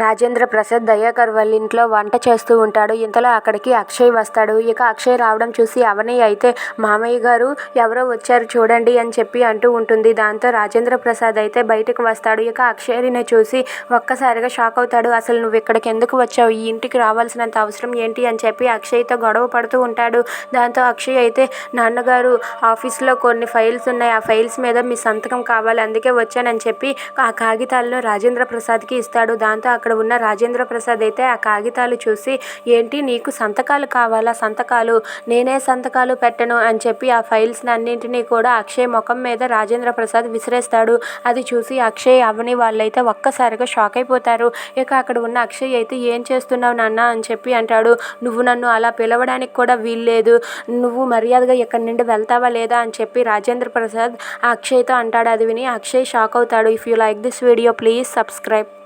రాజేంద్ర ప్రసాద్ దయాకర్ వాళ్ళ ఇంట్లో వంట చేస్తూ ఉంటాడు. ఇంతలో అక్కడికి అక్షయ్ వస్తాడు. ఇక అక్షయ్ రావడం చూసి అవని అయితే మామయ్య గారు ఎవరో వచ్చారు చూడండి అని చెప్పి అంటూ ఉంటుంది. దాంతో రాజేంద్ర ప్రసాద్ అయితే బయటకు వస్తాడు. ఇక అక్షయ్ని చూసి ఒక్కసారిగా షాక్ అవుతాడు. అసలు నువ్వు ఇక్కడికి ఎందుకు వచ్చావు? ఈ ఇంటికి రావాల్సినంత అవసరం ఏంటి? అని చెప్పి అక్షయ్తో గొడవ పడుతూ ఉంటాడు. దాంతో అక్షయ్ అయితే నాన్నగారు ఆఫీస్లో కొన్ని ఫైల్స్ ఉన్నాయి. ఆ ఫైల్స్ మీద మీ సంతకం కావాలి. అందుకే వచ్చానని చెప్పి ఆ కాగితాలను రాజేంద్ర ప్రసాద్కి ఇస్తాడు. దాంతో అక్కడ అక్కడ ఉన్న రాజేంద్ర ప్రసాద్ అయితే ఆ కాగితాలు చూసి ఏంటి నీకు సంతకాలు కావాలా? సంతకాలు? నేనే సంతకాలు పెట్టను అని చెప్పి ఆ ఫైల్స్ అన్నింటినీ కూడా అక్షయ్ ముఖం మీద రాజేంద్ర ప్రసాద్ విసిరేస్తాడు. అది చూసి అక్షయ్ అవని వాళ్ళైతే ఒక్కసారిగా షాక్ అయిపోతారు. ఇక అక్కడ ఉన్న అక్షయ్ అయితే ఏం చేస్తున్నావు నాన్న? అని చెప్పి అంటాడు. నువ్వు నన్ను అలా పిలవడానికి కూడా వీల్లేదు. నువ్వు మర్యాదగా ఇక్కడి నుండి వెళ్తావా లేదా? అని చెప్పి రాజేంద్ర ప్రసాద్ అక్షయ్తో అంటాడు. అది విని అక్షయ్ షాక్ అవుతాడు. If you like this video please subscribe.